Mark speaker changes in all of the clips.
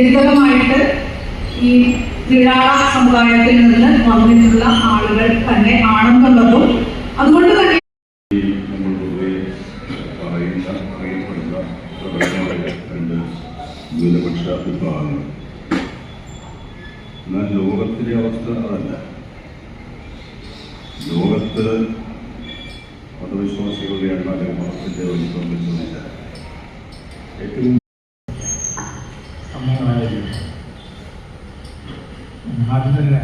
Speaker 1: ജനിതകമായിട്ട് ഈ ക്രീഡാ സമുദായത്തിൽ നിന്ന് വന്നിട്ടുള്ള ആളുകൾ തന്നെ ആണെന്നുള്ളതും അതുകൊണ്ട് തന്നെ
Speaker 2: വിഭാഗങ്ങൾ ലോകത്തിലെ അവസ്ഥ അതല്ല. ലോകത്ത് മതവിശ്വാസികളുടെ എണ്ണം അല്ലെങ്കിൽ മതത്തിന്റെ വലിപ്പം ഏറ്റവും
Speaker 3: തന്നെ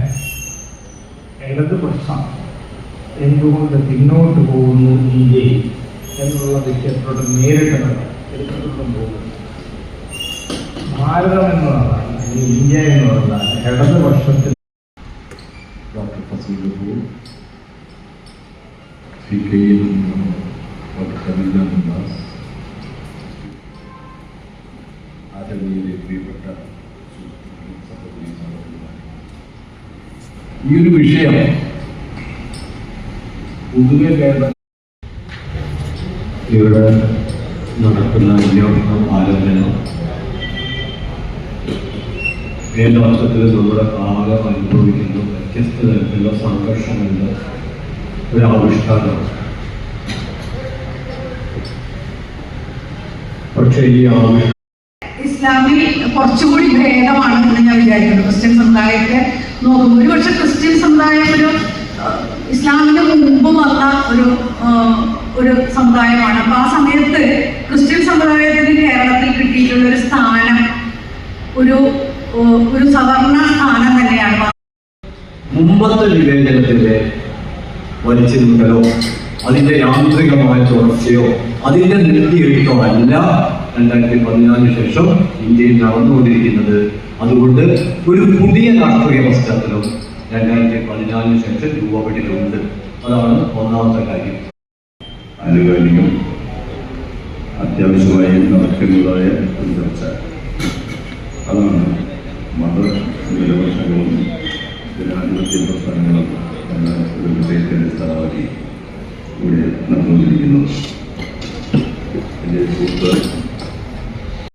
Speaker 3: ഇടതുപക്ഷം എന്തുകൊണ്ട് പിന്നോട്ട് പോകുന്നു ഇന്ത്യയിൽ എന്നുള്ള വിഷയത്തോട് നേരിട്ട് എടുത്തിട്ടും പോകുന്നു. ഭാരതം എന്നുള്ളതാണ് അല്ലെങ്കിൽ ഇന്ത്യ എന്ന് പറഞ്ഞാൽ ഇടതുപക്ഷത്തിൽ
Speaker 2: ഡോക്ടർ ഫസീലഹു സി കെയിൽ നിന്നും ഡോക്ടർ ഖലീല മുന്നാസ് ആദരണീയരെ പ്രിയപ്പെട്ട ഈ ഒരു വിഷയം പൊതുവെ കേരള ഇവിടെ നടക്കുന്ന അന്വേഷണം ആലോചന യഥാർത്ഥത്തിൽ നമ്മുടെ കാലം അനുഭവിക്കുന്ന വ്യത്യസ്ത തരത്തിലുള്ള സംഘർഷങ്ങളുടെ ഒരു ആവിഷ്കാരം. പക്ഷേ ഈ ആവിഷ്കാരം
Speaker 1: ഇസ്ലാമിൽ കുറച്ചുകൂടി ഭേദമാണ് എന്ന് ഞാൻ വിചാരിക്കുന്നു. ക്രിസ്ത്യൻ സമുദായത്തെ നോക്കുമ്പോൾ ഒരുപക്ഷെ ക്രിസ്ത്യൻ സമുദായം ഒരു ഇസ്ലാമിന് മുമ്പ് വന്ന ഒരു ഒരു സമുദായമാണ്. അപ്പൊ ആ സമയത്ത് ക്രിസ്ത്യൻ സമുദായത്തിന് കേരളത്തിൽ കിട്ടിയിട്ടുള്ള ഒരു സ്ഥാനം ഒരു ഒരു സവർണ സ്ഥാനം തന്നെയാണ്.
Speaker 4: മുമ്പത്തെ വിവേചനത്തിന്റെ വലിച്ചിരുന്നലോ അതിന്റെ യാന്ത്രികമായ തുടർച്ചയോ അതിന്റെ നിർത്തിയെഴുത്തോ അല്ല. രണ്ടായിരത്തി പതിനാലിന് ശേഷം ഇന്ത്യയിൽ നടന്നുകൊണ്ടിരിക്കുന്നത്. അതുകൊണ്ട് ഒരു പുതിയ രാഷ്ട്രീയ പശ്ചാത്തലം രണ്ടായിരത്തി പതിനാലിന് ശേഷം രൂപപ്പെട്ടിട്ടുണ്ട്. അതാണ് ഒന്നാമത്തെ കാര്യം.
Speaker 2: ആനുകാലികം അത്യാവശ്യമായി നടക്കുന്നതായ ഒരു ചർച്ച. അതാണ് മത നിരപക്ഷങ്ങളും ജനാധിപത്യ പ്രസ്ഥാനങ്ങളും എന്ന ഒരു വിഷയത്തിന്റെ അടിസ്ഥാനമാക്കി ഇവിടെ നടന്നുകൊണ്ടിരിക്കുന്നത്.